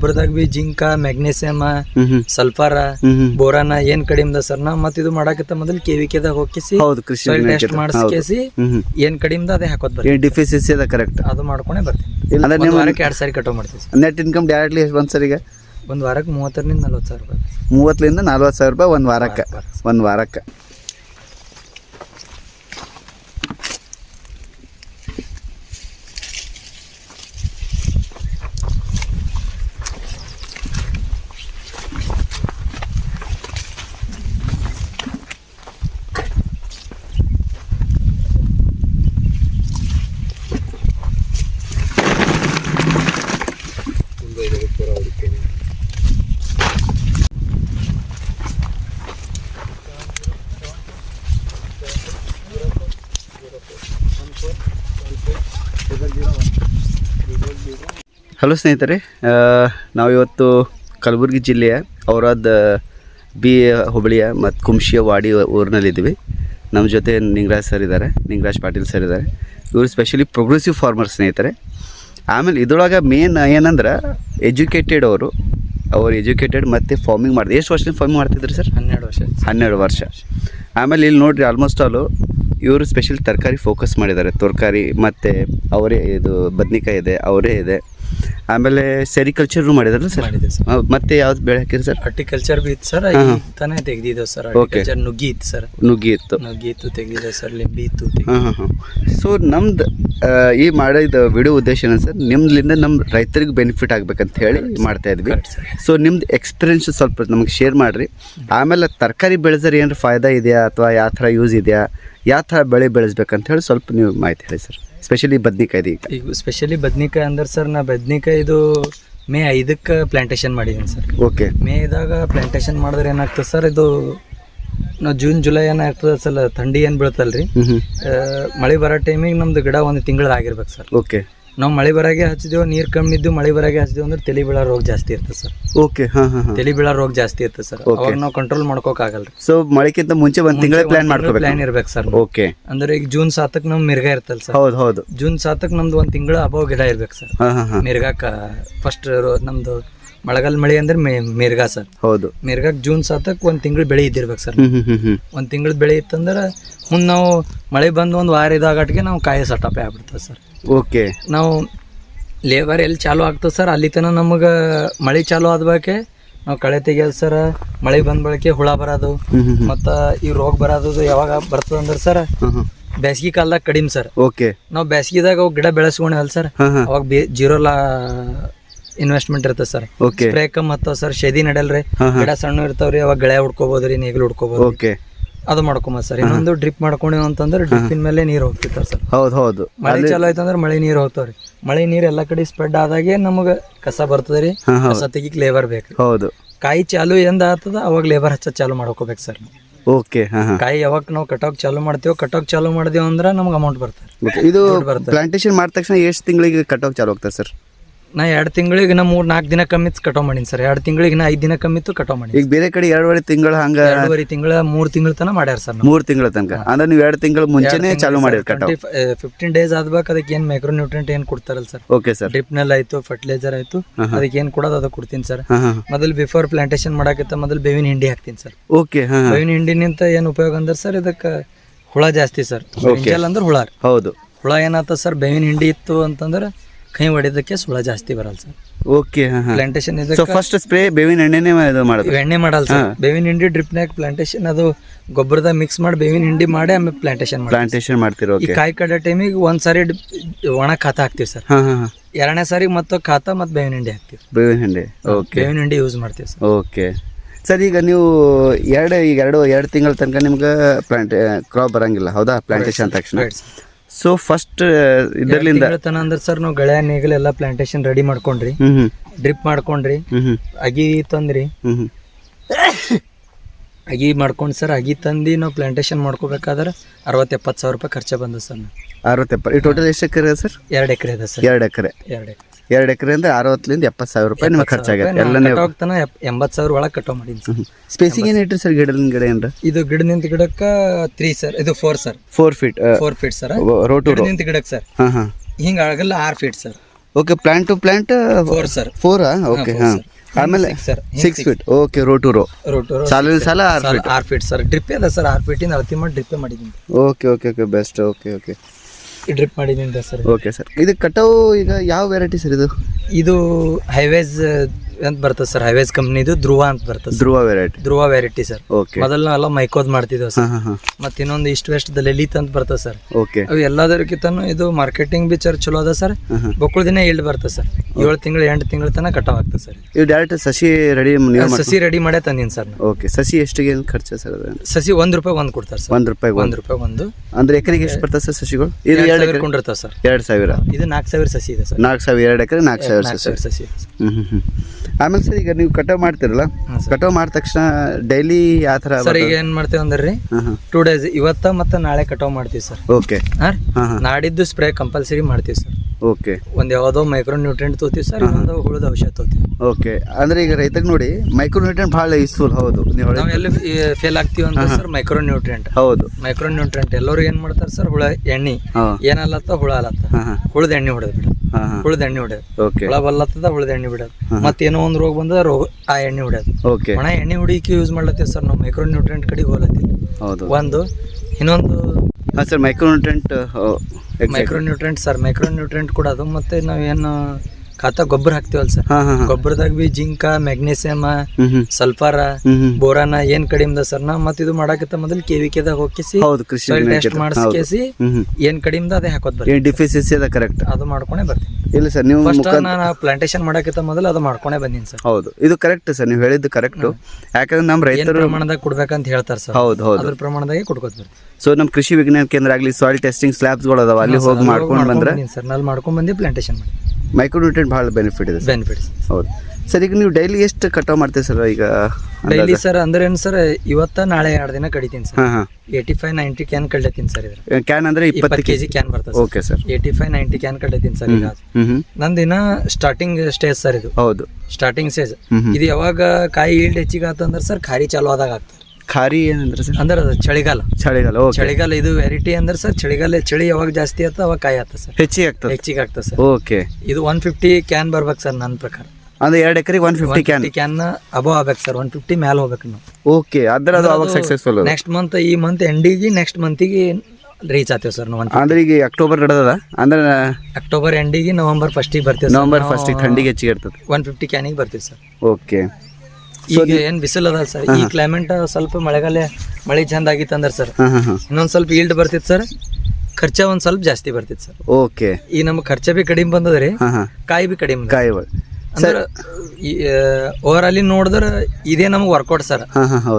ಗೊಬ್ಬರದಾಗ ಬಿ ಜಿಂಕ ಹ್ಮ್ ಸಲ್ಫಾರ ಬೋರಾನ ಏನ್ ಕಡಿಮದ ಸರ್ ನಾ ಮತ್ ಇದು ಮಾಡಾಕತ್ತ ಮೊದಲು ಕೆವಿಕೆದಾಗ ಹೋಗಿಸಿ ಹೌದು ಕೃಷಿ ಟೆಸ್ಟ್ ಮಾಡಿಸಿ ಮಾಡಿಸ್ಕೇಸಿ ಏನ್ ಕಡಿಮದ ಅದೇ ಹಾಕೋದ್ ಬರ್ತೀವಿ. ಅದ ಕರೆಕ್ಟ್ ಅದು ಮಾಡ್ಕೊಂಡೇ ಬರ್ತೀವಿ. ಅಂದ್ರೆ ನಿಮ್ಮ ವಾರಕ್ಕೆ ಎರಡ್ ಸಾರಿ ಕಟಾವ್ ಮಾಡ್ತೀವಿ ನೆಟ್ ಇನ್ಕಮ್ ಡೈರೆಕ್ಟ್ಲಿ ಎಷ್ಟು ಬಂತು ಸರ್ ಈಗ? ಒಂದ್ ವಾರಕ್ಕೆ ಮೂವತ್ತರಿಂದ ನಲ್ವತ್ತು ಸಾವಿರ ರೂಪಾಯಿ. ಮೂವತ್ತರಿಂದ ನಲ್ವತ್ತು ಸಾವಿರ ರೂಪಾಯಿ ಒಂದು ವಾರಕ್ಕೆ. ಒಂದು ವಾರಕ್ಕೆ. ಹಲೋ ಸ್ನೇಹಿತರೆ ನಾವಿವತ್ತು ಕಲಬುರಗಿ ಜಿಲ್ಲೆಯ ಅವರಾದ ಬಿ ಹುಬ್ಬಳ್ಳಿಯ ಮತ್ತು ಕುಂಶಿಯ ವಾಡಿ ಊರಿನಲ್ಲಿದ್ದೀವಿ. ನಮ್ಮ ಜೊತೆ ನಿಂಗರಾಜ್ ಸರ್ ಇದ್ದಾರೆ ನಿಂಗರಾಜ್ ಪಾಟೀಲ್ ಸರ್ ಇದ್ದಾರೆ ಇವರು ಸ್ಪೆಷಲಿ ಪ್ರೋಗ್ರೆಸಿವ್ ಫಾರ್ಮರ್ ಸ್ನೇಹಿತರೆ. ಆಮೇಲೆ ಇದ್ರೊಳಗೆ ಮೇನ್ ಏನಂದ್ರೆ ಎಜುಕೇಟೆಡ್ ಅವರು ಅವ್ರು ಎಜುಕೇಟೆಡ್ ಮತ್ತು ಫಾರ್ಮಿಂಗ್ ಮಾಡಿದ್ರು ಎಷ್ಟು ವರ್ಷದಿಂದ ಫಾರ್ಮಿಂಗ್ ಮಾಡ್ತಿದ್ರು ಸರ್? ಹನ್ನೆರಡು ವರ್ಷ. ಹನ್ನೆರಡು ವರ್ಷ. ಆಮೇಲೆ ಇಲ್ಲಿ ನೋಡಿರಿ ಆಲ್ಮೋಸ್ಟ್ ಆಲು ಇವರು ಸ್ಪೆಷಲಿ ತರಕಾರಿ ಫೋಕಸ್ ಮಾಡಿದ್ದಾರೆ. ತರಕಾರಿ ಮತ್ತು ಅವರೇ ಇದು ಬದ್ನಿಕಾಯಿ ಇದೆ ಅವರೇ ಇದೆ. ಆಮೇಲೆ ಸೆರಿಕಲ್ಚರ್ ಮಾಡಿದ್ರಲ್ಲ ಸರ್? ಮಾಡಿದೆ ಸರ್. ಮತ್ತೆ ಯಾವ್ದು ಬೆಳೆ ಹಾಕಿರಿ ಸರ್? ಹಾರ್ಟಿಕಲ್ಚರ್ ಬಿ ಇತ್ತು ಸರ್. ತಾನೇ ತೆಗ್ದಿದ್ದೇವೆ ಸರ್ ಓಕೆ ಹಾರ್ಟಿಕಲ್ಚರ್ ನುಗ್ಗಿ ಇತ್ತು ಸರ್. ನುಗ್ಗಿ ಇತ್ತು. ನುಗ್ಗಿ ಇತ್ತು ತೆಗ್ದಿದ್ದೇವೆ ಸರ್ ಲಿಂಬಿ ಇತ್ತು ಹಾಂ ಹಾಂ ಹಾಂ. ಸೊ ನಮ್ದು ಈ ಮಾಡಿದ ವಿಡಿಯೋ ಉದ್ದೇಶ ಏನು ಸರ್ ನಿಮ್ಲಿಂದ ನಮ್ಮ ರೈತರಿಗೆ ಬೆನಿಫಿಟ್ ಆಗ್ಬೇಕಂತ ಹೇಳಿ ಮಾಡ್ತಾ ಇದ್ವಿ. ಸೊ ನಿಮ್ದು ಎಕ್ಸ್ಪೀರಿಯನ್ಸ್ ಸ್ವಲ್ಪ ನಮಗೆ ಶೇರ್ ಮಾಡಿರಿ. ಆಮೇಲೆ ತರಕಾರಿ ಬೆಳೆದ್ರೆ ಏನಾರು ಫಾಯ್ದಾ ಇದೆಯಾ ಅಥವಾ ಯಾವ ಥರ ಯೂಸ್ ಇದೆಯಾ? ಯಾವ ಥರ ಬೆಳೆ ಬೆಳೆಸ್ಬೇಕಂತ ಹೇಳಿ ಸ್ವಲ್ಪ ನೀವು ಮಾಹಿತಿ ಹೇಳಿ ಸರ್. ಸ್ಪೆಷಲಿ ಬದ್ನಿಕಾಯ್ದು ಈಗ. ಈಗ ಸ್ಪೆಷಲಿ ಬದ್ನಿಕಾಯಿ ಅಂದ್ರೆ ಸರ್ ನಾ ಬದ್ನಿಕಾಯಿ ಇದು ಮೇ ಐದಕ್ಕೆ ಪ್ಲಾಂಟೇಶನ್ ಮಾಡಿದ್ದೀನಿ ಸರ್. ಓಕೆ ಮೇ ಇದಾಗ ಪ್ಲಾಂಟೇಶನ್ ಮಾಡಿದ್ರೆ ಏನಾಗ್ತದೆ ಸರ್ ಇದು ನಾವು ಜೂನ್ ಜುಲೈ ಏನಾಗ್ತದೆ ಸಲ ಥಂಡಿ ಏನು ಬೀಳ್ತಲ್ರಿ. ಆ, ಮಳೆ ಬರೋ ಟೈಮಿಗೆ ನಮ್ದು ಗಿಡ ಒಂದು ತಿಂಗಳಾಗಿರ್ಬೇಕು ಸರ್. ಓಕೆ ನಾವು ಮಳೆ ಬರಾಗೆ ಹಚ್ಚಿದೇವು ನೀರು ಕಮ್ಮಿ ಇದ್ದು ಮಳೆ ಬರಾಗೆ ಹಚ್ಚಿದೇವು ಅಂದ್ರೆ ತಲೆ ಬೀಳೋ ರೋಗ ಜಾಸ್ತಿ ಇರ್ತದೆ ಸರ್. ಓಕೆ ಹಾ ಹಾ ಹಾಂ. ತಲೆ ಬೀಳೋ ರೋಗ ಜಾಸ್ತಿ ಇರ್ತದೆ ಸರ್. Okay. ಅವಾಗ ನಾವು ಕಂಟ್ರೋಲ್ ಮಾಡ್ಕೋಕ್ ಆಗಲ್ರಿ. ಸೊ ಮಳೆಕ್ಕಿಂತ ಮುಂಚೆ ಒಂದ್ ತಿಂಗಳ ಪ್ಲಾನ್ ಮಾಡ್ಕೋಬೇಕು. ಪ್ಲಾನ್ ಇರ್ಬೇಕು ಸರ್. ಓಕೆ ಅಂದ್ರೆ ಈಗ ಜೂನ್ ಸಾತಕ್ ನಮ್ ಮಿರ್ಗ ಇರ್ತಲ್ಲ ಸರ್. ಹೌದು ಹೌದು. ಜೂನ್ ಸಾತಕ್ ನಮ್ದು ಒಂದ್ ತಿಂಗಳ ಅಭಾವ ಗಿಡ ಇರ್ಬೇಕು ಸರ್. ಹಾ ಹಾ ಹಾಂ. ಮಿರ್ಗಾಕ ಫಸ್ಟ್ ನಮ್ದು ಮಳೆಗಾಲ ಮಳೆ ಅಂದ್ರೆ ಮೇರ್ಗಾ ಸರ್. ಹೌದು. ಮಿರ್ಗಾಕ್ ಜೂನ್ ಸಾತಕ್ ಒಂದ್ ತಿಂಗಳು ಬೆಳೆ ಇದ್ದಿರ್ಬೇಕು ಸರ್. ಒಂದ್ ತಿಂಗಳ ಬೆಳೆ ಇತ್ತಂದ್ರೆ ಮುಂದ್ ನಾವು ಮಳೆ ಬಂದು ಒಂದ್ ವಾರ ಇದಾಗಟ್ಗೆ ನಾವು ಕಾಯಿ ಸಟಪೆ ಆಗ್ಬಿಡ್ತದೆ ಸರ್. ಓಕೆ. ನಾವು ಲೇಬರ್ ಎಲ್ಲಿ ಚಾಲು ಆಗ್ತದೆ ಸರ್ ಅಲ್ಲಿ ತನಕ ನಮಗೆ ಮಳೆ ಚಾಲು ಆದ್ಬೇಕೆ ನಾವು ಕಳೆ ತೆಗಿಯೋದು ಸರ್ ಮಳೆ ಬಂದ ಬಳಕೆ ಹುಳ ಬರೋದು ಮತ್ತ ಈ ರೋಗ ಬರೋದು ಯಾವಾಗ ಬರ್ತದ ಅಂದ್ರೆ ಸರ್ ಬೇಸಿಗೆ ಕಾಲದಾಗ ಕಡಿಮೆ ಸರ್. ಓಕೆ. ನಾವು ಬೇಸಿಗೆದಾಗ ಅವು ಗಿಡ ಬೆಳೆಸ್ಕೊಂಡೇವಲ್ಲ ಸರ್ ಅವಾಗ ಬೇ ಜೀರೋ ಲಾ ಇನ್ವೆಸ್ಟ್ಮೆಂಟ್ ಇರ್ತದೆ ಸರ್ ಓಕೆ ಸ್ಪ್ರೇ ಕಮ್ ಹತ್ತವ ಸರ್ ಶೆದಿ ನಡೆಯಲ್ರಿ. ಗಿಡ ಸಣ್ಣ ಇರ್ತಾವ್ರಿ ಅವಾಗ ಗಳೆ ಹುಡ್ಕೋಬೋದ್ರಿ ನೇಗಿಲು ಹುಡ್ಕೋಬಹುದು ಓಕೆ ಅದು ಮಾಡ್ಕೊಂಬ ಸರ್ ಇನ್ನೊಂದು ಡ್ರಿಪ್ ಮಾಡ್ಕೊಂಡಿವ್ ಅಂತಂದ್ರೆ ಡ್ರಿಪ್ಪಿನ ಮೇಲೆ ನೀರು ಹೋಗ್ತಿರ್ತಾವ ಸರ್ ಹೌದು ಹೌದು. ಮಳೆ ಚಾಲು ಆಯ್ತಂದ್ರೆ ಮಳೆ ನೀರು ಹೋಗ್ತಾವ್ರಿ ಮಳೆ ನೀರು ಎಲ್ಲ ಕಡೆ ಸ್ಪ್ರೆಡ್ ಆದಾಗೆ ನಮಗೆ ಕಸ ಬರ್ತದೆ ರೀ. ಕಸ ತೆಗಿಕ್ ಲೇಬರ್ ಬೇಕು ಹೌದು. ಕಾಯಿ ಚಾಲು ಎಂದ ಆತದ ಅವಾಗ ಲೇಬರ್ ಹಚ್ಚ ಚಾಲು ಮಾಡ್ಕೋಬೇಕು ಸರ್ ಓಕೆ ಕಾಯಿ ಯಾವಾಗ ನಾವು ಕಟಾಕ್ ಚಾಲು ಮಾಡ್ತೇವೆ ಕಟಾಕ್ ಚಾಲು ಮಾಡಿದೆವು ಅಂದ್ರೆ ನಮ್ಗೆ ಅಮೌಂಟ್ ಬರ್ತಾರೆ ಇದು. ಪ್ಲಾಂಟೇಶನ್ ಮಾಡಿದ ತಕ್ಷಣ ಎಷ್ಟು ತಿಂಗಳಿಗೆ ಕಟಾಕ್ ಚಾಲು ಹೋಗ್ತಾರೆ ಸರ್ ನಾ ಎರಡು ತಿಂಗಳಿಗೆ ನಾ ಮೂರ್ ನಾಲ್ಕು ದಿನ ಕಮ್ಮಿತ್ ಕಟಾವ್ ಮಾಡೀನಿ ಸರ್. ಎರಡು ತಿಂಗಳಿಗೆ ನಾ ಐದು ದಿನ ಕಮ್ಮಿತ್ತು ಕಟಾವ್ ಮಾಡಿ ಈಗ ಬೇರೆ ಕಡೆ ಎರಡುವರೆ ತಿಂಗಳು ಹಂಗ ಎರಡುವರೆ ತಿಂಗಳ ಮೂರ್ ತಿಂಗಳ ತನಕ ಮಾಡ್ಯಾರ ಸರ್ ಮೂರ್ ತಿಂಗಳ ತನಕ. ಅಂದ್ರೆ ನೀವು ಎರಡು ತಿಂಗಳ ಮುಂಚೆನೆ ಚಾಲು ಮಾಡಿರಿ ಕಟಾವ್ ಫಿಫ್ಟೀನ್ ಡೇಸ್ ಆದ್ಬೇಕು ಅದಕ್ಕೆ ಏನ್ ಮೈಕ್ರೋ ನ್ಯೂಟ್ರೆಂಟ್ ಏನ್ ಕೊಡ್ತಾರಲ್ಲ ಸರ್. ಓಕೆ ಸರ್ ಡ್ರಿಪ್ನಲ್ಲಿ ಆಯ್ತು ಫರ್ಟಿಲೈಸರ್ ಆಯ್ತು ಅದಕ್ಕೆ ಏನ್ ಕೊಡೋದು ಅದು ಕೊಡ್ತೀನಿ ಸರ್. ಮೊದಲು ಬಿಫೋರ್ ಪ್ಲಾಂಟೇಶನ್ ಮಾಡಾಕತ್ತ ಮೊದಲು ಬೇವಿನ ಹಿಂಡಿ ಹಾಕ್ತೀನಿ ಸರ್. ಓಕೆ ಬೇವಿನ ಹಿಂಡಿನಿಂದ ಏನ್ ಉಪಯೋಗ ಅಂದ್ರೆ ಸರ್ ಇದಕ್ಕೆ ಹುಳ ಜಾಸ್ತಿ ಸರ್. ಅಂದ್ರೆ ಹುಳ. ಹೌದು. ಹುಳ ಏನಾತ ಸರ್ ಬೇವಿನ ಹಿಂಡಿ ಇತ್ತು ಅಂತಂದ್ರೆ ಕೈ ಹೊಡಿಯೋದಕ್ಕೆ ಸುಳ ಜಾಸ್ತಿ ಬರಲ್ಲ sir. Okay plantation so first spray ಬೇವಿನ ಎಣ್ಣೆನೇ ಇದು ಮಾಡೋದು ಎಣ್ಣೆ ಮಾಡಲ್ಲ ಸರ್. ಬೇವಿನ ಹಿಂಡಿ ಡ್ರಿಪ್ನಾಗ ಪ್ಲಾಂಟೇಶನ್ ಅದು ಗೊಬ್ಬರದ ಮಿಕ್ಸ್ ಮಾಡಿ ಬೇವಿನ ಹಿಂಡಿ ಮಾಡಿ ಆಮೇಲೆ ಪ್ಲಾಂಟೇಶನ್ ಪ್ಲಾಂಟೇಶನ್ ಮಾಡ್ತಿರೋ? ಈ ಕಾಯಿ ಕಡೆ ಟೈಮಿಗೆ ಒಂದ್ ಸಾರಿ ಒಣ ಖಾತ ಹಾಕ್ತಿವಿ ಸರ್. ಎರಡನೇ ಸಾರಿ ಮತ್ತೆ ಖಾತ ಮತ್ತೆ ಬೇವಿನ ಹಿಂಡಿ ಹಾಕ್ತಿವಿ. ಬೇವಿನ ಹಿಂಡಿ. ಓಕೆ ಬೇವಿನ ಹಿಂಡಿ ಯೂಸ್ ಮಾಡ್ತೀವಿ ಸರ್. ಓಕೆ ಸರ್ ಈಗ ನೀವು ಎರಡು ಈಗ ಎರಡು ಎರಡು ತಿಂಗಳ ತನಕ ನಿಮ್ಗೆ ಪ್ಲಾಂಟ್ ಕ್ರಾಪ್ ಬರಂಗಿಲ್ಲ. ಹೌದಾ? ಪ್ಲಾಂಟೇಶನ್ ತಕ್ಷಣ. ಸೊ ಫಸ್ಟ್ ಇದರಲ್ಲಿಂದ ತನ ಅಂದ್ರೆ ಸರ್ ನಾವು ಗಳ್ಯಾ ನೇಗಲೆಲ್ಲ ಎಲ್ಲ ಪ್ಲಾಂಟೇಶನ್ ರೆಡಿ ಮಾಡ್ಕೊಂಡ್ರಿ. ಡ್ರಿಪ್ ಮಾಡ್ಕೊಂಡ್ರಿ. ಅಗಿ ತಂದ್ರಿ. ಅಗಿ ಮಾಡ್ಕೊಂಡು ಸರ್ ಅಗಿ ತಂದು ನಾವು ಪ್ಲಾಂಟೇಶನ್ ಮಾಡ್ಕೋಬೇಕಾದ್ರೆ ಅರವತ್ತು ಎಪ್ಪತ್ತು ಸಾವಿರ ರೂಪಾಯಿ ಖರ್ಚು ಬಂದ ಸರ್ ಅರವತ್ತೆಪ್ಪ ಈ ಟೋಟಲ್ ಎಷ್ಟು ಎಕರೆ ಸರ್ ಎರಡು ಎಕರೆ ಇದೆ ಸರ್ ಎರಡು ಎಕರೆ. ಎರಡು ಎಕರೆ. ಎರಡು ಎಕರೆ ಅಂದ್ರೆ ಅರವತ್ತರಿಂದ ಎಪ್ಪತ್ತು ಸಾವಿರ ರೂಪಾಯಿ ನಿಮಗೆ ಖರ್ಚಾಗುತ್ತೆ. ಎಲ್ಲನೇ ಹೋಗ್ತಾನೆ ಎಂಬತ್ತು ಸಾವಿರ ಒಳಗೆ ಕಟ್ಟೋ ಸರ್. ಸ್ಪೇಸಿಂಗ್ ಏನು ಇಟ್ರಿ ಸರ್ ಗಿಡದ ಗಿಡ ಏನ್ರ ಇದು ಗಿಡ ನಿಂತ ಗಿಡಕ್ಕ ತ್ರೀ ಸರ್ ಇದು four sir four feet four feet sir row ನಿಂತ ಗಿಡಕ್ಕೆ ಸರ್ ಹಾಂ ಹಾಂ. ಹಿಂಗೆ ಆಗಲ್ಲ ಆರು feet sir okay plant to plant four sir ಫೋರಾ okay ಹಾಂ ಆಮೇಲೆ sir six feet okay row to row ಸಾಲ ಸಾಲಿನ ಸಾಲ ಆರು ಫೀಟ್ ಆರು ಫೀಟ್ ಸರ್ ಡ್ರಿಪ್ ಅದ ಸರ್ ಆರು ಫೀಟಿಂದ ಅಳತಿ ಮಾಡಿ ಡ್ರಿಪ್ಪೇ ಮಾಡಿದ್ದೀನಿ. Okay okay okay best okay okay drip ಮಾಡಿದ್ದೀನಿ ಸರ್ ಓಕೆ ಸರ್ ಇದು ಕಟಾವು ಈಗ ಯಾವ ವೆರೈಟಿ ಸರ್ ಇದು? ಇದು ಹೈವೇಸ್ ಅಂತ ಬರ್ತದೆ ಸರ್ ಹೈವೇಸ್ ಕಂಪ್ನಿದು ಧ್ರುವ ಅಂತ ಬರ್ತದೆ Dhruva variety Dhruva variety sir okay ಮೊದಲು ನಾವೆಲ್ಲ ಮೈಕೋದ್ ಮಾಡ್ತಿದ್ದೇವೆ ಸರ್ ಮತ್ತೆ ಇನ್ನೊಂದು ಈಸ್ಟ್ ವೆಸ್ಟ್ ಲಲಿತ್ ಅಂತ ಬರ್ತದೆ ಸರ್ ಓಕೆ ಅವು ಎಲ್ಲದಕ್ಕಿಂತನೂ ಇದು ಮಾರ್ಕೆಟಿಂಗ್ ಬಿ ಚರ್ ಚಲೋ ಅದ ಸರ್ ಬಕ್ಕುಳ ದಿನ ಇಲ್ಡ್ ಬರ್ತದೆ ಸರ್ ಏಳು ತಿಂಗಳು ಎಂಟು ತಿಂಗಳ ತನಕ ಕಟಾವ್ ಆಗ್ತದೆ ಸರ್ ಇದು ಡೈರೆಕ್ಟ್ ಸಸಿ ರೆಡಿ ನೀವು ಮಾಡಿ ಸಸಿ ರೆಡಿ ಮಾಡೇ ತಂದೀನಿ ಸರ್ ನಾನು. ಓಕೆ ಸಸಿ ಎಷ್ಟಿಗೆ ಏನು ಖರ್ಚು ಸರ್ ಅದು? ಸಸಿ ಒಂದ್ ರೂಪಾಯಿ ಒಂದು ಕೊಡ್ತಾರೆ ಸರ್ ಒಂದು ರೂಪಾಯಿ ಒಂದು ಒಂದ್. ರೂಪಾಯಿ ಒಂದು. ಅಂದ್ರೆ ಎಕರೆಗೆ ಎಷ್ಟು ಬರ್ತದೆ ಸರ್ ಸಸಿಗಳು? ಇದು ಎರಡು ಎರಡು ಸಾವಿರ ಎಕರೆ? ಕೊಂಡಿರ್ತಾವ ಸರ್ ಎರಡು ಸಾವಿರ. ಇದು ನಾಲ್ಕು ಸಾವಿರ ಸಸಿ ಇದೆ ಸರ್ ನಾಲ್ಕು ಸಾವಿರ ಎರಡು ಎಕರೆ ನಾಲ್ಕು ಸಾವಿರ ನಾಲ್ಕು ಸಸಿ. ಸಾವಿರ ಸಸಿ ಇದೆ ಸರ್. ಹ್ಞೂ ಹ್ಞೂ ಹ್ಞೂ ಆಮೇಲೆ ಸರ್ ಈಗ ನೀವು ಕಟಾವ್ ಮಾಡ್ತಿರಲ್ಲ? ಕಟಾವ್ ಮಾಡಿದ ತಕ್ಷಣ ಡೈಲಿ ಯಾವ ಥರ ಸರ್ ಈಗ ಏನ್ ಮಾಡ್ತೇವೆ ಅಂದ್ರೆ? ಹಾಂ ಟೂ ಡೇಸ್ ಇವತ್ತ ಮತ್ತೆ ನಾಳೆ ಕಟಾವ್ ಮಾಡ್ತೀವಿ ಸರ್. ಓಕೆ ನಾಡಿದ್ದು ಸ್ಪ್ರೇ ಕಂಪಲ್ಸರಿ ಮಾಡ್ತೀವಿ ಸರ್. ಓಕೆ ಒಂದ್ ಯಾವುದೋ ಮೈಕ್ರೋ ನ್ಯೂಟ್ರೆಂಟ್ ತೋತೀವಿ ಸರ್ ಇನ್ನೊಂದು ಹುಳದ ಔಷಧ ತೋತೀವಿ. ಓಕೆ ಅಂದ್ರೆ ಈಗ ರೈತಗೆ ನೋಡಿ ಮೈಕ್ರೋ ನ್ಯೂಟ್ರಿಯೆಂಟ್ ಭಾಳ ಯೂಸ್ಫುಲ್ ಹೌದು. ನೀವು ಎಲ್ಲಿ ಫೇಲ್ ಆಗ್ತೀವಿ ಅಂತ ಸರ್ ಮೈಕ್ರೋ ನ್ಯೂಟ್ರೆಂಟ್ ಹೌದು. ಮೈಕ್ರೋ ನ್ಯೂಟ್ರೆಂಟ್ ಎಲ್ಲರೂ ಏನ್ ಮಾಡ್ತಾರೆ ಸರ್ ಹುಳ ಎಣ್ಣೆ. ಏನಲ್ಲತ್ತ ಹುಳ ಅಲ್ಲತ್ತ. ಹುಳದ ಎಣ್ಣೆ ಹೊಡೆದ್ ಹುಳದ ಎಣ್ಣೆ ಹೊಡೆದ್ ಓಕೆ ಹುಳ ಬಲ್ಲತ್ತದ ಹುಳದ ಎಣ್ಣೆ ಬಿಡೋದು. ಮತ್ತೇನೋ ಒಂದು ರೋಗ ಬಂದ ರೋಗ ಆ ಎಣ್ಣೆ ಹೊಡೆಯೋದು. ಓಕೆ ಒಣ ಎಣ್ಣೆ ಹುಡಿಕೆ ಯೂಸ್ ಮಾಡ್ಲತ್ತೀವಿ ಸರ್ ನಾವು. ಮೈಕ್ರೋ ನ್ಯೂಟ್ರೆಂಟ್ ಕಡೆಗೆ ಹೋಗ್ಲತ್ತೀವಿ. ಹೌದು. ಒಂದು ಇನ್ನೊಂದು ಹಾಂ sir micro nutrient micro nutrient sir micro nutrient ಅದು. ಮತ್ತೆ ನಾವೇನು ಖಾತಾ ಗೊಬ್ಬರ ಹಾಕ್ತಿವಲ್ಲ ಸರ್. ಗೊಬ್ಬರದಾಗ ಬಿ ಜಿಂಕ ಮೆಗ್ನೀಸಿಯಮ್ ಸಲ್ಫಾರ ಬೋರಾನ ಏನ್ ಕಡಿಮ್ದ ಸರ್ ನಾ ಮತ್ ಇದು ಮಾಡಾಕತ್ತ ಮೊದಲು ಕೆ ವಿ ಕೆದಾಗ ಹೋಗಿಸಿ ಟೆಸ್ಟ್ ಹ್ಞೂ ಏನ್ ಕಡಿಮ್ದ ಅದೇ ಹಾಕೋದ್ ಬರ್ತೀನಿ ಡಿಫಿಸಿಯನ್ಸಿ ಅದ ಕರೆಕ್ಟ್ ಅದು ಮಾಡ್ಕೊಂಡೇ ಬರ್ತೀನಿ. ಇಲ್ಲ ಸರ್ ನೀವು ನಾನು ಪ್ಲಾಂಟೇಶನ್ ಮಾಡಾಕತ್ತ ಮೊದಲು ಅದು ಮಾಡ್ಕೊಂಡೇ ಬಂದೀನಿ ಸರ್. ಹೌದು. ಇದು ಕರೆಕ್ಟ್ ಸರ್ ನೀವು ಹೇಳಿದ್ದು ಕರೆಕ್ಟ್ ಯಾಕಂದ್ರೆ ನಮ್ಮ ರೈತರು ಪ್ರಮಾಣದಾಗ ಕೊಡ್ಬೇಕಂತ ಹೇಳ್ತಾರೆ ಸರ್. ಹೌದು ಹೌದು. ಅದ್ರ ಪ್ರಮಾಣದಾಗೆ ಕೊಡ್ಕೋತ ಸೊ ನಮ್ಮ ಕೃಷಿ ವಿಜ್ಞಾನ ಕೇಂದ್ರ ಆಗಲಿ ಸಾಯಿಲ್ ಟೆಸ್ಟಿಂಗ್ ಸ್ಲ್ಯಾಬ್ಸ್ಗಳು ಅದಾವ ಅಲ್ಲಿ ಹೋಗಿ ಮಾಡ್ಕೊಂಡು ಬಂದ್ರೆ ಸರ್. ನಲ್ಲಿ ಮಾಡ್ಕೊಂಡ್ ಬಂದು ಪ್ಲಾಂಟೇಶನ್ ಮಾಡಿ. ಮೈಕ್ರೋ ನ್ಯೂಟ್ರಿಯೆಂಟ್ ಭಾಳ ಬೆನಿಫಿಟ್ ಇದೆ ಬೆನಿಫಿಟ್ ಬೆನಿಫಿಟ್ಸ್ ಹೌದು. ಸರ್ ಈಗ ನೀವು ಡೈಲಿ ಎಷ್ಟು ಕಟಾವ್ ಮಾಡ್ತೀವಿ ಸರ್ ಈಗ ಡೈಲಿ ಸರ್ ಅಂದ್ರೆ ಏನು ಸರ್ ಇವತ್ತ ನಾಳೆ ಎರಡು ದಿನ ಕಡಿತೀನಿ ಸರ್ ಹಾಂ ಹಾಂ. ಏಯ್ಟಿ ಫೈವ್ ನೈಂಟಿ ಕ್ಯಾನ್ ಕಡ್ಲತ್ತೀನಿ ಸರ್ ಇದ್ರ ಕ್ಯಾನ್ ಅಂದ್ರೆ ಇಪ್ಪತ್ತು ಕೆಜಿ ಕ್ಯಾನ್ ಬರ್ತದೆ okay sir eighty five ninety can ಕಡ್ಲತ್ತೀನಿ sir ಈಗ. ನಂದಿನ ಸ್ಟಾರ್ಟಿಂಗ್ ಸ್ಟೇಜ್ ಸರ್ ಇದು. ಹೌದು. Starting stage. ಇದು ಯಾವಾಗ ಕಾಯಿ ಈಲ್ಡ್ ಹೆಚ್ಚಿಗೆ ಆತಂದ್ರೆ ಸರ್ ಖಾರಿ ಚಾಲು ಆದಾಗ ಆಗ್ತದೆ. ಖಾರಿ ಏನಂದ್ರೆ ಸರ್? ಅಂದ್ರೆ ಅದು ಚಳಿಗಾಲ. ಚಳಿಗಾಲ ಓಕೆ ಚಳಿಗಾಲ ಇದು ವೆರೈಟಿ ಅಂದ್ರೆ ಸರ್ ಚಳಿಗಾಲ ಚಳಿ ಯಾವಾಗ ಜಾಸ್ತಿ ಆಯ್ತು ಅವಾಗ ಕಾಯಿ ಆಗ್ತದೆ ಸರ್. ಹೆಚ್ಚಿಗೆ ಆಗ್ತದೆ. ಹೆಚ್ಚಿಗೆ ಆಗ್ತದೆ ಸರ್. ಓಕೆ ಇದು ಒನ್ ಫಿಫ್ಟಿ ಕ್ಯಾನ್ ಬರ್ಬೇಕು ಸರ್ ನನ್ನ ಪ್ರಕಾರ. ಅಂದ್ರೆ ಎರಡು ಎಕರೆಗೆ ಒನ್ ಫಿಫ್ಟಿ ಕ್ಯಾನ್ ಕ್ಯಾನ್ ಅಬೋ ಆಗ್ಬೇಕು ಸರ್ ಒನ್ ಫಿಫ್ಟಿ ಮೇಲೆ ಹೋಗ್ಬೇಕು ನಾವು. ಓಕೆ ಅದ್ರ ಅದು ಅವಾಗ ಸಕ್ಸಸ್ಫುಲ್ ನೆಕ್ಸ್ಟ್ ಮಂತ್ ಈ ಮಂತ್ ಎಂಡಿಗೆ ನೆಕ್ಸ್ಟ್ ಮಂತಿಗೆ ರೀಚ್ ಆಗ್ತೇವೆ ಸರ್ ನಾವು ಅಂದ್ರೆ ಈಗ ಅಕ್ಟೋಬರ್ ನಡೆದದ? ಅಂದ್ರೆ ಅಕ್ಟೋಬರ್ ಎಂಡಿಗೆ ನವೆಂಬರ್ ಫಸ್ಟಿಗೆ ಬರ್ತೀವಿ ನವೆಂಬರ್ ಫಸ್ಟಿಗೆ ಥಂಡಿಗೆ ಹೆಚ್ಚಿಗೆ ಇರ್ತದೆ. ಒನ್ ಫಿಫ್ಟಿ ಕ್ಯಾನಿಗೆ ಬರ್ತೀವಿ ಸರ್. ಓಕೆ ಈಗ ಏನ್ ಬಿಸಿಲ್ ಅದ ಸರ್ ಈ ಕ್ಲೈಮೇಟ್ ಸ್ವಲ್ಪ ಮಳೆಗಾಲ ಮಳೆ ಚಂದ ಆಗಿತ್ತು ಅಂದ್ರೆ ಸರ್ ಇನ್ನೊಂದ್ ಸ್ವಲ್ಪ ಈಲ್ಡ್ ಬರ್ತಿತ್ತು ಸರ್ ಖರ್ಚ ಒಂದ್ ಸ್ವಲ್ಪ ಜಾಸ್ತಿ ಬರ್ತಿತ್ತು ಸರ್ ಓಕೆ. ಈ ನಮ್ಮ ಖರ್ಚ ಬಿ ಕಡಿಮೆ ಬಂದದ್ರಿ ಕಾಯಿ ಬಿ ಕಡಿಮೆ. ಕಾಯಿ ಅಂದ್ರ ಓವರ್ ಅಲ್ಲಿ ನೋಡಿದ್ರ ಇದೇ ನಮ್ಗೆ ವರ್ಕೌಟ್ ಸರ್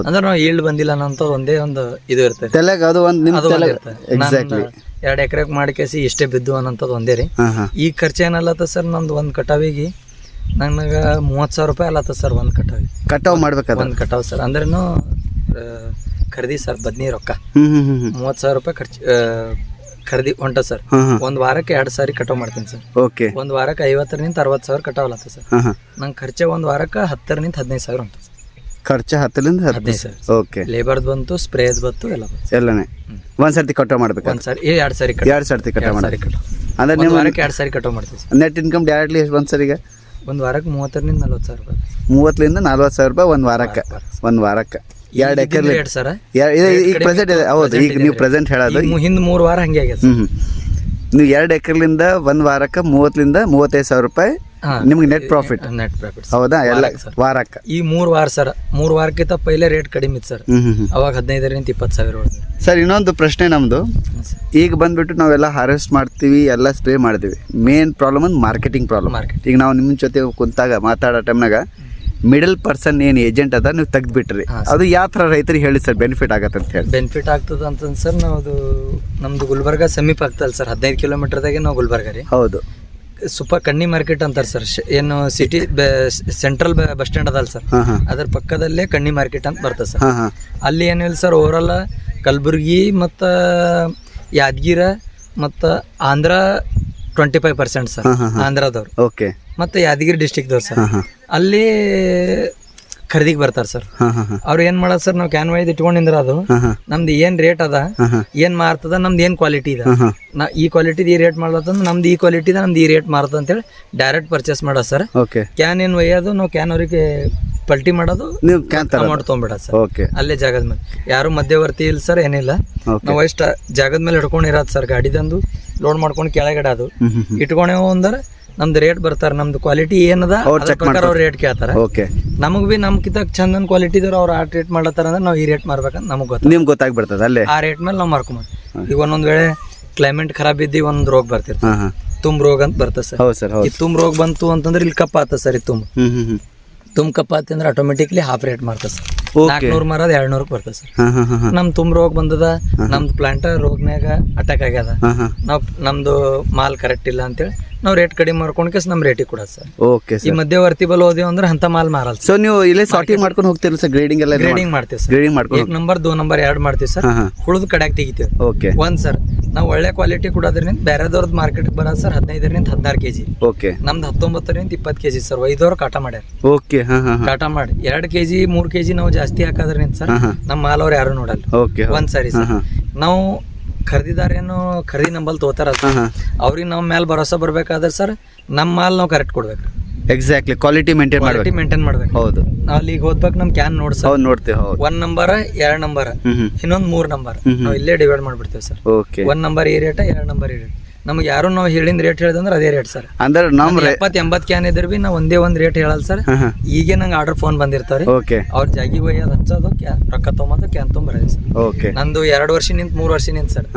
ಅಂದ್ರೆ ನಾವು ಈಲ್ಡ್ ಬಂದಿಲ್ಲ ಅನ್ನೋ ಒಂದೇ ಒಂದು ಇದು ಇರ್ತದೆ. ತಲೆಗೆ ಅದು ಒಂದು ತಲೆಗೆ ಎಕ್ಸಾಕ್ಟ್ಲಿ ಎರಡು ಎಕರೆ ಮಾಡಿಕೇಸಿ ಇಷ್ಟೇ ಬಿದ್ದು ಅನ್ನೋಂಥದ್ದು ಒಂದೇ ರೀ. ಈ ಖರ್ಚು ಏನಲ್ಲತ್ತ ಸರ್ ನಮ್ದು ಒಂದು ಕಟಾವಿಗೆ ನನಗೆ ಮೂವತ್ತು ಸಾವಿರ ರೂಪಾಯಿ ಅಲ್ಲತ್ತ ಸರ್ ಒಂದು ಕಟಾವ್. ಕಟಾವ್ ಮಾಡ್ಬೇಕು ಒಂದು ಕಟಾವ್ ಸರ್. ಅಂದ್ರೇನು ಖರೀದಿ ಸರ್ ಬದ್ನಿ ರೊಕ್ಕ. ಮೂವತ್ತು ಸಾವಿರ ರೂಪಾಯಿ ಖರ್ಚು ಖರೀದಿ ಹೊಂಟ ಸರ್. ಒಂದು ವಾರಕ್ಕೆ ಎರಡು ಸಾರಿ ಕಟಾವ್ ಮಾಡ್ತೀನಿ ಸರ್. ಓಕೆ. ಒಂದು ವಾರಕ್ಕೆ ಐವತ್ತರಿಂದ ಅರವತ್ತು ಸಾವಿರ ಕಟಾವಲತ್ತ ಸರ್. ಹಾಂ ಹಾಂ ನಂಗೆ ಖರ್ಚೆ ಒಂದು ವಾರಕ್ಕೆ ಹತ್ತರಿಂದ ಹದಿನೈದು ಸಾವಿರ ಉಂಟು ಸರ್. ಖರ್ಚು ಹತ್ತರಿಂದ ಹತ್ತು ಹದಿನೈದು ಸರ್. ಓಕೆ. ಲೇಬರ್ದು ಬಂತು ಸ್ಪ್ರೇದ್ ಬಂತು ಎಲ್ಲ ಬಂತು ಎಲ್ಲನೇ? ಒಂದ್ ಸರ್ತಿ ಕಟಾವ್ ಮಾಡ್ಬೇಕು ಒಂದು ಸಾರಿ ಏ ಎರಡು ಸಾರಿ ಕಟಾವ್. ಎರಡು ಸರ್ತಿ ಕಟಾವ್ ಮಾಡಿ ಸಾರಿ ಕಟಾವ್. ಅಂದ್ರೆ ಒಂದು ವಾರಕ್ಕೆ ಎರಡು ಸಾರಿ ಕಟಾವ್ ಮಾಡ್ತೀವಿ ಸರ್. ನೆಟ್ ಇನ್ಕಮ್ ಡೈರೆಕ್ಟ್ಲಿ ಎಷ್ಟು ಬಂತು ಸರ್ ಈಗ? ಒಂದು ವಾರಕ್ಕೆ ಮೂವತ್ತರಿಂದ ನಲ್ವತ್ತು ಸಾವಿರ ರೂಪಾಯಿ. ಮೂವತ್ತರಿಂದ ನಲ್ವತ್ತು ಸಾವಿರ ರೂಪಾಯಿ ಒಂದು ವಾರಕ್ಕೆ ಒಂದು ವಾರಕ್ಕೆ ಎರಡು ಎಕರೆ ಸರ್? ಈಗ ಪ್ರೆಸೆಂಟ್ ಇದೆ ಹೌದು ಈಗ ನೀವು ಪ್ರೆಸೆಂಟ್ ಹೇಳೋದು. ಹಿಂದೆ ಮೂರು ವಾರ ಹಂಗೆ ಆಗ್ಯದ ಹ್ಞೂ ನೀವು ಎರಡು ಎಕರೆಲಿಂದ ಒಂದು ವಾರಕ್ಕೆ ಮೂವತ್ತರಿಂದ ಮೂವತ್ತೈದು ಸಾವಿರ ರೂಪಾಯಿ ನಿಮ್ಗೆ ನೆಟ್ ಪ್ರಾಫಿಟ್ ನೆಟ್ ಪ್ರಾಫಿಟ್ ಹೌದಾ? ಎಲ್ಲ ವಾರಕ್ಕೆ ಈ ಮೂರು ವಾರ ಸರ್ ಮೂರು ವಾರಕ್ಕಿಂತ ಪೈಲೆ ರೇಟ್ ಕಡಿಮೆ ಇತ್ತು ಸರ್. ಅವಾಗ ಹದಿನೈದರಿಂದ ಇಪ್ಪತ್ತು ಸಾವಿರ ಸರ್ ಇನ್ನೊಂದು ಪ್ರಶ್ನೆ ನಮ್ಮದು ಈಗ ಬಂದ್ಬಿಟ್ಟು ನಾವೆಲ್ಲ ಹಾರ್ವೆಸ್ಟ್ ಮಾಡ್ತೀವಿ ಎಲ್ಲ ಸ್ಪ್ರೇ ಮಾಡ್ತೀವಿ. ಮೇನ್ ಪ್ರಾಬ್ಲಮ್ ಒಂದು ಮಾರ್ಕೆಟಿಂಗ್ ಪ್ರಾಬ್ಲಮ್. ಈಗ ನಾವು ನಿಮ್ಮ ಜೊತೆ ಕುಂತಾಗ ಮಾತಾಡೋ ಟೈಮ್ನಾಗ ಮಿಡಲ್ ಪರ್ಸನ್ ಏನು ಏಜೆಂಟ್ ಅದ ನೀವು ತೆಗ್ದುಬಿಟ್ರಿ. ಅದು ಯಾವ ಥರ ರೈತರಿಗೆ ಹೇಳಿ ಸರ್ ಬೆನಿಫಿಟ್ ಆಗತ್ತೆ ಅಂತ ಹೇಳಿ. ಬೆನಿಫಿಟ್ ಆಗ್ತದ ಅಂತಂದ್ರೆ ಸರ್ ನಾವು ಅದು ನಮ್ದು ಗುಲ್ಬರ್ಗ ಸಮೀಪ ಆಗ್ತಲ್ಲ ಸರ್. ಹದಿನೈದು ಕಿಲೋಮೀಟರ್ದಾಗೆ ನಾವು ಗುಲ್ಬರ್ಗ ರೀ. ಹೌದು. ಸೂಪರ್ ಕಣ್ಣಿ ಮಾರ್ಕೆಟ್ ಅಂತಾರೆ ಸರ್. ಏನು ಸಿಟಿ ಸೆಂಟ್ರಲ್ ಬಸ್ ಸ್ಟ್ಯಾಂಡ್ ಅದಲ್ಲ ಸರ್. ಅದ್ರ ಪಕ್ಕದಲ್ಲೇ ಕಣ್ಣಿ ಮಾರ್ಕೆಟ್ ಅಂತ ಬರ್ತದೆ ಸರ್. ಅಲ್ಲಿ ಏನು ಅಲ್ಲಿ ಏನಿಲ್ಲ ಸರ್ ಓವರಾಲ್ ಕಲಬುರ್ಗಿ ಮತ್ತು ಯಾದಗಿರ ಮತ್ತು Andhra twenty five percent sir ಆಂಧ್ರದವ್ರು. Okay. ಮತ್ತು ಯಾದಗಿರಿ ಡಿಸ್ಟಿಕ್ದವ್ರು ಸರ್. ಅಲ್ಲಿ ಖರೀದಿಗೆ ಬರ್ತಾರೆ ಸರ್. ಅವ್ರು ಏನ್ ಮಾಡೋದು ಸರ್ ನಾವು ಕ್ಯಾನ್ ಒಯ್ದು ಇಟ್ಕೊಂಡಿಂದ್ರ ಅದು. ನಮ್ದು ಏನ್ ರೇಟ್ ಅದ ಏನ್ ಮಾರ್ತದ ನಮ್ದು ಏನ್ ಕ್ವಾಲಿಟಿ ಇದೆ. ನಾ ಈ ಕ್ವಾಲಿಟಿದ ಈ ರೇಟ್ ಮಾಡ್ಲತ್ತಂದ್ರೆ ನಮ್ದು ಈ ಕ್ವಾಲಿಟಿದ ನಮ್ದು ಈ ರೇಟ್ ಮಾರ್ತದ ಅಂತೇಳಿ ಡೈರೆಕ್ಟ್ ಪರ್ಚೇಸ್ ಮಾಡೋದು ಸರ್. ಓಕೆ ಕ್ಯಾನ್ ಏನ್ ಒಯ್ಯೋದು ನಾವು ಕ್ಯಾನ್ ಅವ್ರಿಗೆ ಪಲ್ಟಿ ಮಾಡೋದು ನೀವು ಅಮೌಂಟ್ ತೊಗೊಂಬಿಡೋದು ಸರ್. ಓಕೆ ಅಲ್ಲೇ ಜಾಗದ ಮೇಲೆ. ಯಾರು ಮಧ್ಯವರ್ತಿ ಇಲ್ಲ ಸರ್ ಏನಿಲ್ಲ. ನಾವು ಇಷ್ಟ ಜಾಗದ ಮೇಲೆ ಹಿಡ್ಕೊಂಡು ಸರ್ ಸರ್ ಗಾಡಿದಂದು ಲೋಡ್ ಮಾಡ್ಕೊಂಡು ಕೆಳಗಡೆ ಅದು. ಇಟ್ಕೊಂಡೇವು ಅಂದ್ರೆ ನಮ್ದು ರೇಟ್ ಬರ್ತಾರೆ ನಮ್ದು ಕ್ವಾಲಿಟಿ ಏನದ ರೇಟ್ ಕೇಳ್ತಾರೆ. ಓಕೆ ನಮಗ್ ಬಿ ನಮ್ ಕಿಂತ ಚಂದನ್ ಕ್ವಾಲಿಟಿ ಇದ್ರೆ ಅವ್ರು ಆ ರೇಟ್ ಮಾಡತ್ತಾರ ಅಂದ್ರೆ ನಾವು ಈ ರೇಟ್ ಮಾರ್ಬೇಕಂತ ನಮ್ಗ್ ಗೊತ್ತ ನಿಮ್ಗೆ ಗೊತ್ತಾಗ್ಬಿಡ್ತದ ಅಲ್ಲೇ? ಆ ರೇಟ್ ಮೇಲೆ ನಾವು ಮಾರ್ಕೊಂಬ ಈಗ ಒಂದೊಂದ್ ವೇಳೆ ಕ್ಲೈಮೇಟ್ ಖರಾಬ್ ಇದ್ದು ಒಂದ್ ರೋಗ ಬರ್ತಿರ್ತದೆ. ಹಾಂ ಹಾಂ. ತುಂಬ ರೋಗ ಅಂತ ಬರ್ತದೆ ಸರ್. ಹೌದು ಸರ್ ಈ ಹೌದು ತುಂಬ ರೋಗ ಬಂತು ಅಂತಂದ್ರೆ ಇಲ್ಲಿ ಕಪ್ಪ ಆತ ಸರ್ ಈ ತುಂಬ. ಹ್ಞೂ ಹ್ಞೂ ಹ್ಞೂ ತುಂಬ ಕಪ್ಪ ಆತ ಅಂದ್ರೆ ಆಟೋಮೆಟಿಕ್ಲಿ ಹಾಫ್ ರೇಟ್ ಮಾಡ್ತದೆ ಸರ್. ಓಕೆ ನಾಲ್ಕುನೂರು ಮಾರದ ಎರಡು ನೂರಕ್ಕೆ ಬರ್ತದೆ ಸರ್. ಹಾಂ ಹಾಂ ಹಾಂ ಹಾಂ. ನಮ್ ತುಂಬ ರೋಗ ಬಂದದ ನಮ್ದು ಪ್ಲಾಂಟ್ ರೋಗ್ನ್ಯಾಗ ಅಟ್ಯಾಕ್ ಆಗ್ಯದ. ಹಾಂ ಹಾಂ. ನಾವ್ ನಮ್ದು ಮಾಲ್ ಕರೆಕ್ಟ್ ಇಲ್ಲ ಅಂತೇಳಿ ನಾವು ರೇಟ್ ಕಡಿಮೆ ಮಾಡ್ಕೊಂಡ್ ಕೇಸ್ ನಮ್ಮ ರೇಟಿಗೆ ಕೊಡೋದು ಸರ್. ಓಕೆ ಈ ಮಧ್ಯವರ್ತಿ ಬಲ್ ಹೋದೇವು ಅಂದ್ರೆ ಅಂತ ಮಾಲ್ ಮಾರಲ್ಲ ಸೊ ನೀವು ಇಲ್ಲೇ ಸಾರ್ಟಿಂಗ್ ಮಾಡ್ಕೊಂಡು ಹೋಗ್ತೀರಲ್ಲ ಸರ್ ಗ್ರೇಡಿಂಗ್ ಎಲ್ಲ ಗ್ರೇಡಿಂಗ್ ಮಾಡ್ತೀವಿ ಸರ್ ಗ್ರೇಡಿಂಗ್ ಮಾಡ್ಕೊಂಡು ಏಕ್ ನಂಬರ್ ದೋ ನಂಬರ್ ಎರಡು ಮಾಡ್ತೀವಿ ಸರ್ ಹುಳದ ಕಡಕ್ಕೆ ತೆಗಿತೀವಿ. ಓಕೆ ಒಂದ್ ಸರ್ ನಾವು ಒಳ್ಳೆ ಕ್ವಾಲಿಟಿ ಕೊಡೋದ್ರಿಂದ ಬೇರೆದವ್ರದ್ದು ಮಾರ್ಕೆಟ್ಗೆ ಬರೋದು ಸರ್ ಹದಿನೈದರಿಂದ ಹದಿನಾರು ಕೆಜಿ. ಓಕೆ ನಮ್ದು ಹತ್ತೊಂಬತ್ತರಿಂದ ಇಪ್ಪತ್ತು ಕೆಜಿ ಸರ್ ಐದವ್ರು ಕಾಟ ಮಾಡ್ಯಾರ. ಓಕೆ ಹಾ ಹಾಂ ಹಾಂ. ಕಾಟ ಮಾಡಿ. ಎರಡು ಕೆಜಿ ಮೂರು ಕೆಜಿ ನಾವು ಜಾಸ್ತಿ ಹಾಕೋದ್ರಿಂದ ಸರ್ ನಮ್ಮ ಮಾಲ್ ಅವ್ರು ಯಾರು ನೋಡಲ್ಲ. ಓಕೆ ಒಂದ್ ಸರಿ ಸರ್ ನಾವು ಖರೀದಿದಾರೇನು ಖರೀದಿ ನಂಬಲ್ ಹಾಂ ಅವ್ರಿಗೆ ನಮ್ಮ ಮೇಲೆ ಭರೋಸಾ ಬರ್ಬೇಕಾದ್ರೆ ಸರ್ ನಮ್ಮ ಮಾಲ್ ನಾವು ಕರೆಕ್ಟ್ ಕೊಡ್ಬೇಕು. ಎಕ್ಸಾಕ್ಟ್ಲಿ ಕ್ವಾಲಿಟಿ ಮೇಂಟೈನ್ ಕ್ವಾಲಿಟಿ ಮಾಡ್ಬೇಕು. ಮೇಂಟೈನ್ ಮಾಡ್ಬೇಕು. ಹೌದು. ನಾವು ಅಲ್ಲಿಗೆ ಹೋದ್ಬೇಕು ನಮ್ ಕ್ಯಾನ್ ನೋಡ್ ಸರ್ ಹೌದು ನೋಡ್ತೀವಿ ಹೌದು. ಒಂದ್ ನಂಬರ್ ಎರಡ್ ನಂಬರ್ ಇನ್ನೊಂದ್ ಮೂರ್ ನಂಬರ್. ನಾವು ಇಲ್ಲೇ ಡಿವೈಡ್ ಮಾಡ್ಬಿಡ್ತೇವೆ ಸರ್ ಓಕೆ ಒಂದ್ ನಂಬರ್ ಈ ರೇಟ್ ಎರಡ್ ನಂಬರ್ ಈ ರೇಟ್ ನಮ್ಗೆ ಯಾರು ನಾವು ಹೇಳಿದ ರೇಟ್ ಹೇಳಿದಂದ್ರೆ ಅದೇ ರೇಟ್ ಸರ್ ಅಂದ್ರೆ ನಮ್ಮ ಇಪ್ಪತ್ತು ಎಪ್ಪತ್ ಎಂಬತ್ ಕ್ಯಾನ್ ಇದ್ರ ಬಿ ನಾವು ಒಂದೇ ಒಂದ್ ರೇಟ್ ಹೇಳಲ್ಲ ಸರ್ ಈಗೇ ನಂಗೆ ಆರ್ಡರ್ ಫೋನ್ ಬಂದಿರ್ತಾರೆ ಓಕೆ. ಅವ್ರ ಜಾಗಿ ಒಯ್ಯೋದು ಹಚ್ಚೋದು ಕ್ಯಾ ರೊಕ್ಕ ತೊಗೊಂಬಂದು ಕ್ಯಾನ್ ತೊಗೊಂಬರೋದು ಸರ್ ಓಕೆ. ನಂದು ಎರಡು ವರ್ಷ ನಿಂತ ಮೂರು ವರ್ಷ ನಿಂತ ಸರ್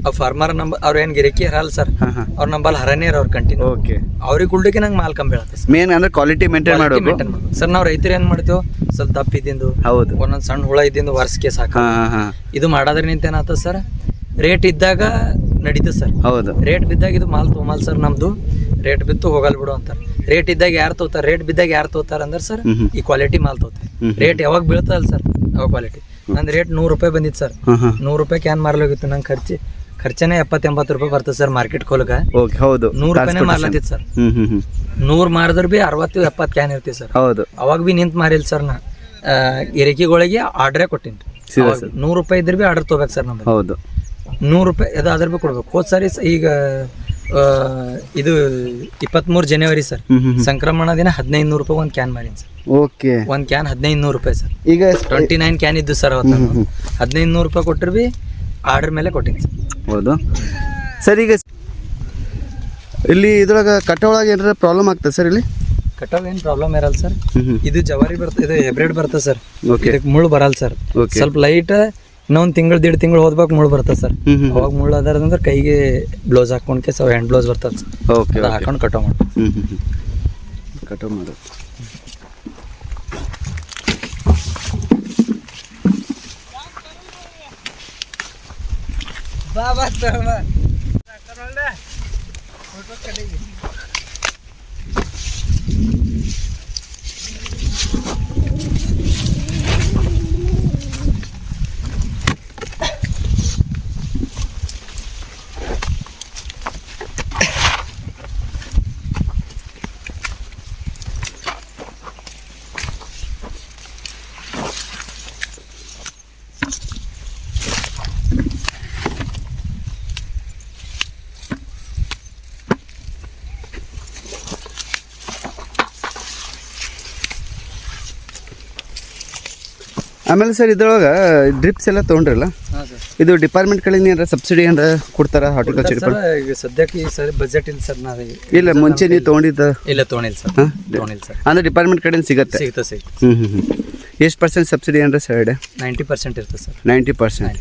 ಆ ಫಾರ್ಮರ್ ನಂಬ ಅವ್ರ ಏನ್ ಗಿರಕಿ ಇರಲ್ಲ ಸರ್ ಅವ್ರ ನಂಬಲ್ ಹರನೇ ಅವ್ರ ಕಂಟಿನ್ಯೂ ಓಕೆ. ಅವ್ರಿಗೆ ಉಳ್ಳಿಕ್ಕೆ ನಂಗೆ ಮಾಲ್ ಕಂಬಿ ಮೇನ್ ಅಂದ್ರೆ ಕ್ವಾಲಿಟಿ ಮೇಂಟೈನ್ ಮಾಡ್ಬೇಕು. ಸರ್ ನಾವು ರೈತರು ಏನ್ ಮಾಡ್ತೀವಿ ಸ್ವಲ್ಪ ದಪ್ಪ ಇದ್ದಿಂದು ಹೌದು. ಒಂದೊಂದು ಸಣ್ಣ ಹುಳ ಇದ್ದಿಂದು ವರ್ಷಕ್ಕೆ ಸಾಕು. ಇದು ಹಾಂ ನಿಂತ ಏನಾಗ್ತದೆ ಸರ್ ರೇಟ್ ಇದ್ದಾಗ ನಡೀತದೆ ಸರ್. ಹೌದು. ರೇಟ್ ಬಿದ್ದಾಗ ಇದು ಮಾಲ್ ತೊಗೊಂಬಲ್ ಸರ್ ನಮ್ದು. ರೇಟ್ ಬಿತ್ತು ಹೋಗಲ್ ಬಿಡು ಅಂತಾರೆ. ರೇಟ್ ಇದ್ದಾಗ ಯಾರು ತೋತಾರ ರೇಟ್ ಬಿದ್ದಾಗ ಯಾರು ತೋತಾರ ಅಂದ್ರೆ ಸರ್. ಈ ಕ್ವಾಲಿಟಿ ಮಾಲ್ ತಗೋತಾರೆ. ರೇಟ್ ಯಾವಾಗ ಬೀಳ್ತದಲ್ಲ ಸರ್? ಅವಾಗ ಕ್ವಾಲಿಟಿ ನಂದು ರೇಟ್ ನೂರು ರೂಪಾಯಿ ಬಂದಿತ್ತು ಸರ್. ನೂರು ರೂಪಾಯಿ ಕ್ಯಾನ್ ಮಾರ್ಲೋಗಿತ್ತು ನಂಗೆ ಖರ್ಚು ಖರ್ಚನೆ ಎಪ್ಪತ್ತೆಂಬತ್ತು ರೂಪಾಯಿ ಬರ್ತದೆ ಸರ್ ಮಾರ್ಕೆಟ್ ಕೋಲಕ ಓಕೆ ಹೌದು. ನೂರು ರೂಪಾಯಿನೇ ಮಾರ್ಲತ್ತಿತ್ತು ಸರ್. ನೂರ್ ಮಾರಿದ್ರೆ ಬಿ ಅರವತ್ತು ಎಪ್ಪತ್ತು ಕ್ಯಾನ್ ಇರ್ತೀವಿ ಸರ್. ಹೌದು. ಅವಾಗ ಬಿ ನಿಂತು ಮಾರಿಲ್ಲ ಸರ್ ನಾ. ಎರಿಕೆಗಳಿಗೆ ಆರ್ಡ್ರೇ ಕೊಟ್ಟಿನಿ ನೂರು ರೂಪಾಯಿ ಇದ್ರೆ ಬಿ ಆರ್ಡರ್ ತೊಗೋಬೇಕು ಸರ್ ನಮ್ಗೆ ಹೌದು. ನೂರು ರೂಪಾಯಿ ಅದಾದ್ರ ಭೀ ಕೊಡ್ಬೇಕು. ಹೋದ್ ಸಾರಿ ಸ- ಈಗ ಆ, ಇದು ಇಪ್ಪತ್ಮೂರು ಜನವರಿ ಸರ್. ಸಂಕ್ರಮಣ ದಿನ ಹದಿನೈದು ನೂರು ರೂಪಾಯಿ ಒಂದು ಕ್ಯಾನ್ ಮಾರಿನಿ ಸರ್. ಓಕೆ. ಒಂದು ಕ್ಯಾನ್ ಹದಿನೈದು ನೂರು ರೂಪಾಯಿ ಸರ್. ಈಗ ಟ್ವೆಂಟಿ ನೈನ್ ಕ್ಯಾನ್ ಇದ್ದು ಸರ್ ಅವತ್ತು ಹದಿನೈದು ನೂರು ರೂಪಾಯಿ ಕೊಟ್ಟರು ಬಿ ಆರ್ಡರ್ ಮೇಲೆ ಕೊಟ್ಟಿನಿ ಸರ್. ಹೌದು. ಸರ್ ಈಗ ಇಲ್ಲಿ ಇದ್ರೊಳಗೆ ಕಟ್ಟ ಒಳಗೆ ಏನಾರ ಪ್ರಾಬ್ಲಮ್ ಆಗ್ತದೆ ಸರ್ ಇಲ್ಲಿ? ಕಟಾವ್ ಏನು ಪ್ರಾಬ್ಲಮ್ ಇರಲ್ಲ ಸರ್. ಇದು ಜವಾರಿ ಬರ್ತದೆ ಇದು ಹೆಬ್ರೇಡ್ ಬರ್ತದೆ ಸರ್. ಓಕೆ ಇದಕ್ಕೆ ಮುಳ್ಳು ಬರಲ್ಲ ಸರ್. ಸ್ವಲ್ಪ ಲೈಟ್ ಇನ್ನೊಂದು ತಿಂಗಳು ದಿಡ್ ತಿಂಗಳು ಹೋದ್ಬೇಕು ಮುಳ್ಳು ಬರ್ತದೆ ಸರ್. ಹ್ಞೂ ಹ್ಞೂ ಅವಾಗ ಮುಳ್ಳು ಅದಾರಂದ್ರೆ ಕೈಗೆ ಬ್ಲೌಸ್ ಹಾಕೊಂಡ್ಕೆ ಸೊ ಹ್ಯಾಂಡ್ ಬ್ಲೌಸ್ ಬರ್ತದೆ ಸರ್. ಓಕೆ ಅದು ಹಾಕೊಂಡು ಕಟಾವ್ ಮಾಡಿ ಹ್ಞೂ ಹ್ಞೂ ಹ್ಞೂ ಕಟಾವ್ ಆಮೇಲೆ ಸರ್ ಇದ್ರೊಳಗೆ ಡ್ರಿಪ್ಸ್ ಎಲ್ಲ ತೊಗೊಂಡ್ರಲ್ಲ? ಇದು ಡಿಪಾರ್ಟ್ಮೆಂಟ್ ಕಡೆಯಿಂದ ಏನಾರ ಸಬ್ಸಿಡಿ ಏನಾರ ಕೊಡ್ತಾರ ಹಾರ್ಟಿಕಲ್ಚರ್ ಸರ್ ಈಗ ಸದ್ಯಕ್ಕೆ ಈ ಸರಿ ಬಜೆಟ್ ಇಲ್ಲ ಸರ್ ನಾವು ಇಲ್ಲ ಮುಂಚೆ ನೀವು ತೊಗೊಂಡಿದ್ದ? ಇಲ್ಲ ತೊಗೊಂಡಿಲ್ಲ ಸರ್ ತೊಗೊಂಡಿಲ್ಲ ಸರ್. ಅಂದ್ರೆ ಡಿಪಾರ್ಟ್ಮೆಂಟ್ ಕಡೆಯಿಂದ ಸಿಗತ್ತೆ? ಸಿಗುತ್ತೆ ಸಿಗುತ್ತೆ. ಹ್ಞೂ ಹ್ಞೂ ಹ್ಞೂ ಎಷ್ಟು ಪರ್ಸೆಂಟ್ ಸಬ್ಸಿಡಿ ಏನಾರ ಸರ್ ನೈಂಟಿ ಪರ್ಸೆಂಟ್ ಇರ್ತದೆ ಸರ್. ನೈಂಟಿ ಪರ್ಸೆಂಟ್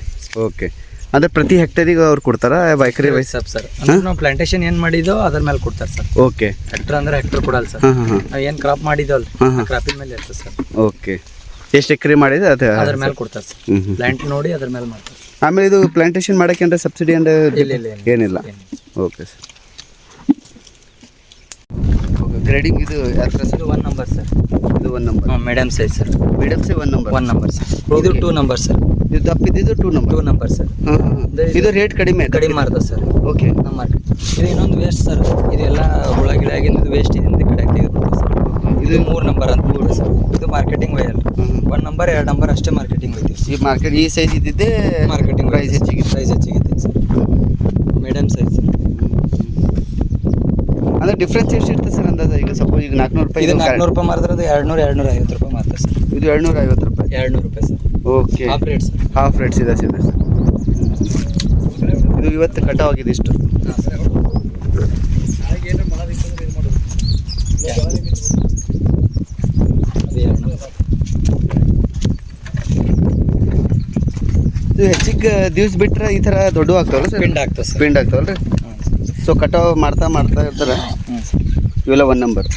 ಓಕೆ ಅಂದ್ರೆ ಪ್ರತಿ ಹೆಕ್ಟರಿಗೆ ಅವ್ರು ಕೊಡ್ತಾರ ಬೈಕರಿ ವೈಸ್ ಸರ್ ಸರ್. ಅಂದ್ರೆ ನಾವು ಪ್ಲಾಂಟೇಶನ್ ಏನು ಮಾಡಿದೋ ಅದ್ರ ಮೇಲೆ ಕೊಡ್ತಾರೆ ಸರ್. ಓಕೆ ಹೆಕ್ಟರ್ ಅಂದ್ರೆ ಹೆಕ್ಟರ್ ಕೊಡಲ್ಲ ಸರ್. ಏನು ಕ್ರಾಪ್ ಮಾಡಿದವಲ್ಲ ಹಾಂ ಹಾಂ. ಕ್ರಾಪಿನ ಮೇಲೆ ಇರ್ತದೆ ಸರ್. ಓಕೆ ಎಷ್ಟು ಎಕರೆ ಮಾಡಿದ್ರೆ ಅದು? ಅದ್ರ ಮೇಲೆ ಕೊಡ್ತಾರೆ ಸರ್. ಪ್ಲಾಂಟ್ ನೋಡಿ ಅದ್ರ ಮೇಲೆ ಮಾಡ್ತಾರೆ ಆಮೇಲೆ ಇದು ಪ್ಲಾಂಟೇಶನ್ ಮಾಡಕ್ಕೆ ಅಂದ್ರೆ ಸಬ್ಸಿಡಿ ಅಂದ್ರೆ ಏನಿಲ್ಲ? ಓಕೆ ಸರ್ ಗ್ರೇಡಿಂಗ್ ಇದು ಯಾವ ಥರ ಸರ್ ಇದು ಒನ್ ನಂಬರ್ ಸರ್ ಇದು ಒನ್ ನಂಬರ್ ಹಾಂ madam size sir madam say one number one number sir ಇದು ಟೂ ನಂಬರ್ ಸರ್ ಇದು ದಪ್ಪ ಇದ್ದಿದ್ದು two number two number sir ಹಾಂ ಇದು ರೇಟ್ ಕಡಿಮೆ ಕಡಿಮೆ ಮಾಡ್ತದೆ ಸರ್ ಓಕೆ ನಮ್ಮ ಮಾರ್ಕೆಟ್ ಇದು ಇನ್ನೊಂದು ವೇಸ್ಟ್ ಸರ್ ಇದೆಲ್ಲ ಹುಳ ಗಿಳ ಆಗಿದ್ದು ವೇಸ್ಟ್ ಇದರಿಂದ ಕಡೆ ತೆಗೆದುಬಿಡ್ತೀವಿ ಸರ್ ಇದು ಮೂರು ನಂಬರ್ ಅಂತ ಮೂರು ಸರ್ ಇದು ಮಾರ್ಕೆಟಿಂಗ್ ವೈ ಅಲ್ಲ. ಒನ್ ನಂಬರ್ ಎರಡು ನಂಬರ್ ಅಷ್ಟೇ ಮಾರ್ಕೆಟಿಂಗ್ ಐತಿ ಈ ಮಾರ್ಕೆಟ್ ಈ ಸೈಜ್ ಇದ್ದಿದ್ದೇ ಮಾರ್ಕೆಟಿಂಗ್ ಪ್ರೈಸ್ ಹೆಚ್ಚಿಗೆ. ಪ್ರೈಸ್ ಹೆಚ್ಚಿಗೆ ಸರ್ ಮೀಡಿಯಮ್ ಸೈಜ್ ಸರ್ ಅಂದ್ರೆ ಡಿಫ್ರೆನ್ಸ್ ಎಷ್ಟು ಇರ್ತದೆ ಸರ್ ಅಂದಾಜು? ಈಗ ಸಪೋಸ್ ಈಗ ನಾಲ್ಕುನೂರು ರೂಪಾಯಿ ಇದು ನಾಲ್ಕುನೂರು ರೂಪಾಯಿ ಮಾರಿದ್ರೆ ಅದು ಎರಡು ನೂರು ಎರಡು ನೂರ ಐವತ್ತು ರೂಪಾಯಿ ಮಾರ್ತಾರೆ ಸರ್. ಇದು ಏಳ್ನೂರ ಐವತ್ತು ರೂಪಾಯಿ? ಎರಡು ನೂರು ರೂಪಾಯಿ sir. Okay half rate sir. Half rate ಸೀದಾ ಸೀದಾ ಇದು ಇವತ್ತು ಕಟಾವ್ ಆಗಿದೆ ಇಷ್ಟು. ಹೆಚ್ಚಿಗೆ ದಿವ್ಸ ಬಿಟ್ರೆ ಈ ಥರ ದೊಡ್ಡ ಆಗ್ತಾವಲ್ಲ ಸರ್? ಪಿಂಡ್ ಆಗ್ತದೆ ಸರ್. ಪಿಂಡ್ ಆಗ್ತಾವಲ್ಲ ರೀ ಸರ್ ಸೊ ಕಟಾವ್ ಮಾಡ್ತಾ ಮಾಡ್ತಾ ಇರ್ತಾರೆ. ಇವೆಲ್ಲ ಒನ್ ನಂಬರ್